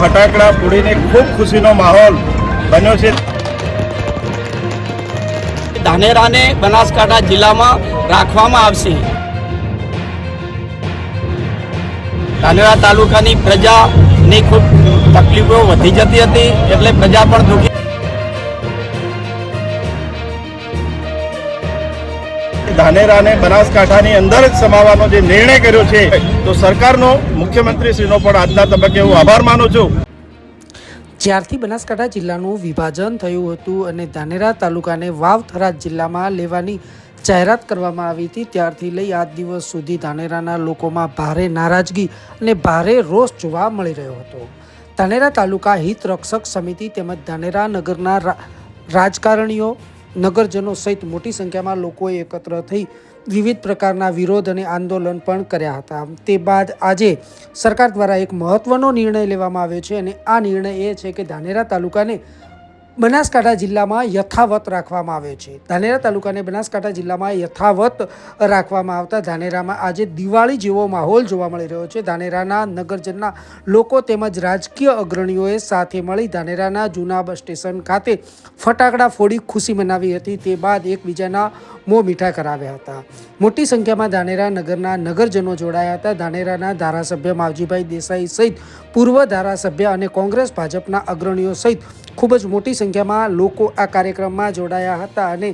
ફટાકડા ફોડીને ખૂબ ખુશીનો માહોલ બન્યો છે. ધાનેરાને બનાસકાંઠા જિલ્લામાં રાખવામાં આવશે. ધાનેરા તાલુકાની પ્રજાની ખૂબ તકલીફો વધી જતી હતી, એટલે પ્રજા પણ દુઃખી ધાનેરાને બનાસકાંઠાની અંદર જ સમાવવાનો જે નિર્ણય કર્યો છે, તો સરકારનો મુખ્યમંત્રીશ્રીનો પણ આજના તબક્કે હું આભાર માનું છું. જ્યારથી બનાસકાંઠા જિલ્લાનું વિભાજન થયું હતું અને ધાનેરા તાલુકાને વાવ થરાદ જિલ્લામાં લેવાની જાહેરાત કરવામાં આવી હતી, ત્યારથી લઈ આજ દિવસ સુધી ધાનેરાના લોકોમાં ભારે નારાજગી અને ભારે રોષ જોવા મળી રહ્યો હતો. ધાનેરા તાલુકા હિત રક્ષક સમિતિ તેમજ ધાનેરા નગરના રાજકારણીઓ નગરજનો સહિત મોટી સંખ્યામાં લોકોએ એકત્ર થઈ વિવિધ પ્રકારના વિરોધ અને આંદોલન પણ કર્યા હતા. તે બાદ આજે સરકાર દ્વારા એક મહત્વનો નિર્ણય લેવામાં આવ્યો છે અને આ નિર્ણય એ છે કે ધાનેરા તાલુકાને બનાસકાંઠા જિલ્લામાં યથાવત રાખવામાં આવ્યો છે. ધાનેરા તાલુકાને બનાસકાંઠા જિલ્લામાં યથાવત રાખવામાં આવતા ધાનેરામાં આજે દિવાળી જેવો માહોલ જોવા મળી રહ્યો છે. ધાનેરાના નગરજનના લોકો તેમજ રાજકીય અગ્રણીઓએ સાથે મળી ધાનેરાના જૂના બસ સ્ટેશન ખાતે ફટાકડા ફોડી ખુશી મનાવી હતી. તે બાદ એકબીજાના મોં મીઠા કરાવ્યા હતા. મોટી સંખ્યામાં ધાનેરા નગરના નગરજનો જોડાયા હતા. ધાનેરાના ધારાસભ્ય માવજીભાઈ દેસાઈ સહિત પૂર્વ ધારાસભ્ય અને કોંગ્રેસ ભાજપના અગ્રણીઓ સહિત ખૂબ જ મોટી સંખ્યામાં લોકો આ કાર્યક્રમમાં જોડાયા હતા અને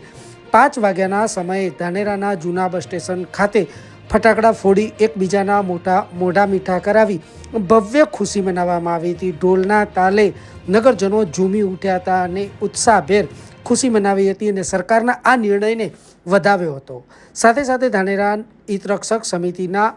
પાંચ વાગ્યાના સમયે ધાનેરાના જૂના બસ સ્ટેશન ખાતે ફટાકડા ફોડી એકબીજાના મોટા મોઢા મીઠા કરાવી ભવ્ય ખુશી મનાવવામાં આવી હતી. ઢોલના તાલે નગરજનો ઝૂમી ઉઠ્યા હતા અને ઉત્સાહભેર ખુશી મનાવી હતી અને સરકારના આ નિર્ણયને વધાવ્યો હતો. સાથે સાથે ધાનેરા હિતરક્ષક સમિતિના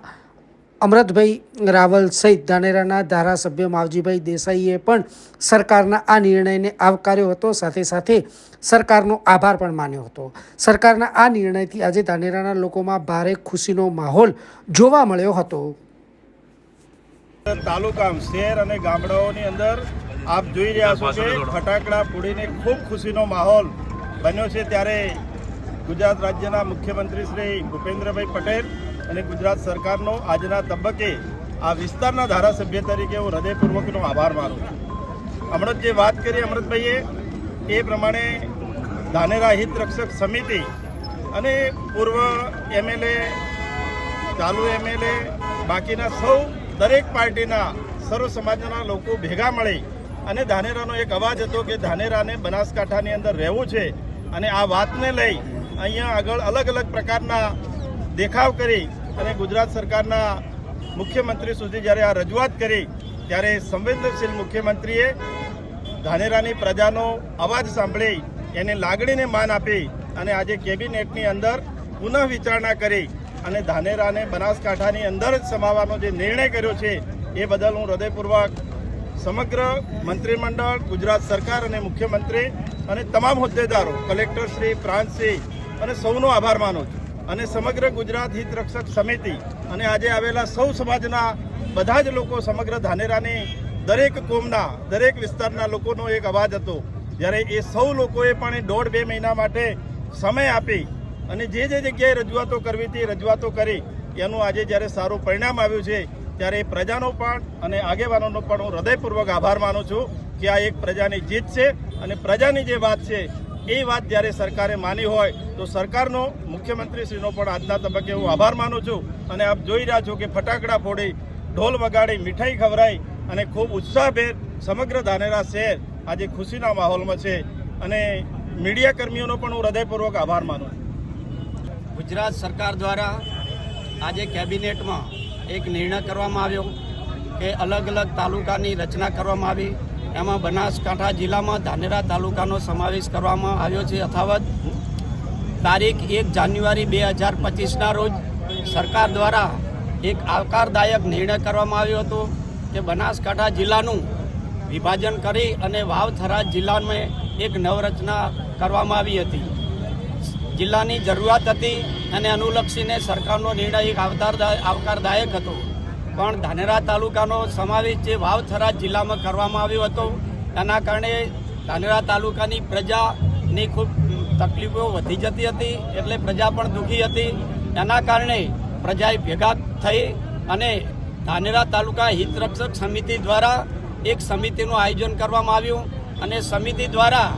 અમરતભાઈ રાવલ સહિત ધાનેરાના ધારાસભ્ય માવજીભાઈ દેસાઈએ પણ સરકારના આ નિર્ણયને આવકાર્યો હતો. સાથે સાથે સરકારનો આભાર પણ માન્યો હતો. સરકારના આ નિર્ણયથી આજે ધાનેરાના લોકોમાં ભારે ખુશીનો માહોલ જોવા મળ્યો હતો. તાલુકા શહેર અને ગામડાઓની અંદર આપ જોઈ રહ્યા છો કે ફટાકડા ફોડીને ખૂબ ખુશીનો માહોલ બન્યો છે. ત્યારે ગુજરાત રાજ્યના મુખ્યમંત્રી શ્રી ભૂપેન્દ્રભાઈ પટેલ અને ગુજરાત સરકારનો આજના તબક્કે આ વિસ્તારના ધારાસભ્ય તરીકે હું હૃદયપૂર્વકનો આભાર માનું છું. હમણાં જ વાત કરી અમૃતભાઈએ, એ પ્રમાણે ધાનેરા હિત રક્ષક સમિતિ અને પૂર્વ એમએલએ, ચાલુ એમએલએ, બાકીના સૌ દરેક પાર્ટીના સર્વ સમાજના લોકો ભેગા મળી અને ધાનેરાનો એક અવાજ હતો કે ધાનેરાને બનાસકાંઠાની અંદર રહેવું છે અને આ વાતને લઈ અહીંયા આગળ અલગ અલગ પ્રકારના દેખાવ કરી અને ગુજરાત સરકારના મુખ્યમંત્રી સુધી જ્યારે આ રજૂઆત કરી, ત્યારે સંવેદનશીલ મુખ્યમંત્રીએ ધાનેરાની પ્રજાનો અવાજ સાંભળી, એને લાગણીને માન આપી અને આજે કેબિનેટની અંદર પુનઃ વિચારણા કરી અને ધાનેરાને બનાસકાંઠાની અંદર જ સમાવવાનો જે નિર્ણય કર્યો છે, એ બદલ હું હૃદયપૂર્વક સમગ્ર મંત્રીમંડળ, ગુજરાત સરકાર અને મુખ્યમંત્રી અને તમામ હોદ્દેદારો, કલેક્ટરશ્રી, પ્રાંતશ્રી અને સૌનો આભાર માનું છું. અને સમગ્ર ગુજરાત હિત રક્ષક સમિતિ અને આજે આવેલા સૌ સમાજના બધા જ લોકો સમગ્ર ધાનેરાની દરેક કોમના, દરેક વિસ્તારના લોકોનો એક અવાજ હતો. જ્યારે એ સૌ લોકોએ પણ દોઢ બે મહિના માટે સમય આપી અને જે જે જગ્યાએ રજૂઆતો કરવી હતી રજૂઆતો કરી. એનું આજે જ્યારે સારું પરિણામ આવ્યું છે, ત્યારે પ્રજાનો પણ અને આગેવાનોનો પણ હું હૃદયપૂર્વક આભાર માનું છું કે આ એક પ્રજાની જીત છે અને પ્રજાની જે વાત છે એ વાત જ્યારે સરકારે માની હોય, તો સરકારનો, મુખ્યમંત્રીશ્રીનો પણ આજના તબક્કે હું આભાર માનું છું. અને આપ જોઈ રહ્યા છો કે ફટાકડા ફોડી, ઢોલ વગાડી, મીઠાઈ ખવડાઈ અને ખૂબ ઉત્સાહભેર સમગ્ર ધાનેરા શહેર આજે ખુશીના માહોલમાં છે. અને મીડિયા કર્મીઓનો પણ હું હૃદયપૂર્વક આભાર માનું ગુજરાત સરકાર દ્વારા આજે કેબિનેટમાં એક નિર્ણય કરવામાં આવ્યો કે અલગ અલગ તાલુકાની રચના કરવામાં આવી. એમાં બનાસકાંઠા જિલ્લામાં ધાનેરા તાલુકાનો સમાવેશ કરવામાં આવ્યો છે. યથાવત તારીખ એક જાન્યુઆરી બે હજાર પચીસના રોજ સરકાર દ્વારા એક આવકારદાયક નિર્ણય કરવામાં આવ્યો હતો કે બનાસકાંઠા જિલ્લાનું વિભાજન કરી અને વાવ થરાદ જિલ્લામાં એક નવરચના કરવામાં આવી હતી. જિલ્લાની જરૂરિયાત હતી અને અનુલક્ષીને સરકારનો નિર્ણય એક આવતારદાય આવકારદાયક હતો. પણ ધાનેરા તાલુકાનો સમાવેશ જે વાવથરા જિલ્લામાં કરવામાં આવ્યો હતો એના કારણે ધાનેરા તાલુકાની પ્રજાની ખૂબ તકલીફો વધી જતી હતી, એટલે પ્રજા પણ દુઃખી હતી. એના કારણે પ્રજાએ ભેગા થઈ અને ધાનેરા તાલુકા હિતરક્ષક સમિતિ દ્વારા એક સમિતિનું આયોજન કરવામાં આવ્યું અને સમિતિ દ્વારા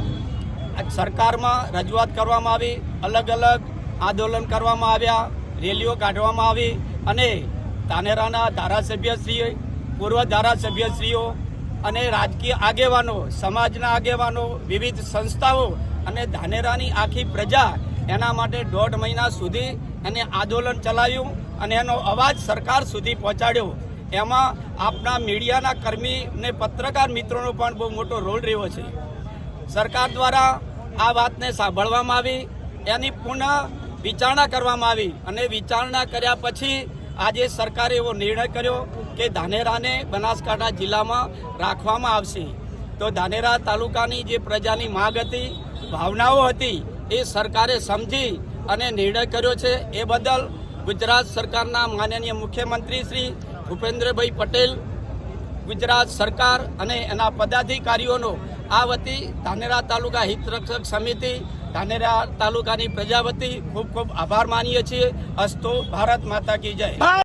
સરકારમાં રજૂઆત કરવામાં આવી અલગ અલગ આંદોલન કરવામાં આવ્યા, રેલીઓ કાઢવામાં આવી અને ધાનેરાના ધારાસભ્યશ્રીઓ પૂર્વ ધારાસભ્યશ્રીઓ અને રાજકીય આગેવાનો, સમાજના આગેવાનો, વિવિધ સંસ્થાઓ અને ધાનેરાની આખી પ્રજા એના માટે દોઢ મહિના સુધી એને આંદોલન ચલાવ્યું અને એનો અવાજ સરકાર સુધી પહોંચાડ્યો. એમાં આપણા મીડિયાના કર્મી ને પત્રકાર મિત્રોનો પણ બહુ મોટો રોલ રહ્યો છે. સરકાર દ્વારા આ વાતને સાંભળવામાં આવી, એની પુનઃ વિચારણા કરવામાં આવી અને વિચારણા કર્યા પછી આજે સરકારે એવો નિર્ણય કર્યો કે ધાનેરાને બનાસકાંઠા જિલ્લામાં રાખવામાં આવશે. તો ધાનેરા તાલુકાની જે પ્રજાની માગ હતી, ભાવનાઓ હતી, એ સરકારે સમજી અને નિર્ણય કર્યો છે. એ બદલ ગુજરાત સરકારના માનનીય મુખ્યમંત્રી શ્રી ભૂપેન્દ્રભાઈ પટેલ, ગુજરાત સરકાર અને એના પદાધિકારીઓનો આ વતી ધાનેરા તાલુકા હિતરક્ષક સમિતિ ધાનેરા તાલુકાની પ્રજા વતી ખૂબ ખૂબ આભાર માનીએ છીએ. અસ્તો ભારત માતા કી જય.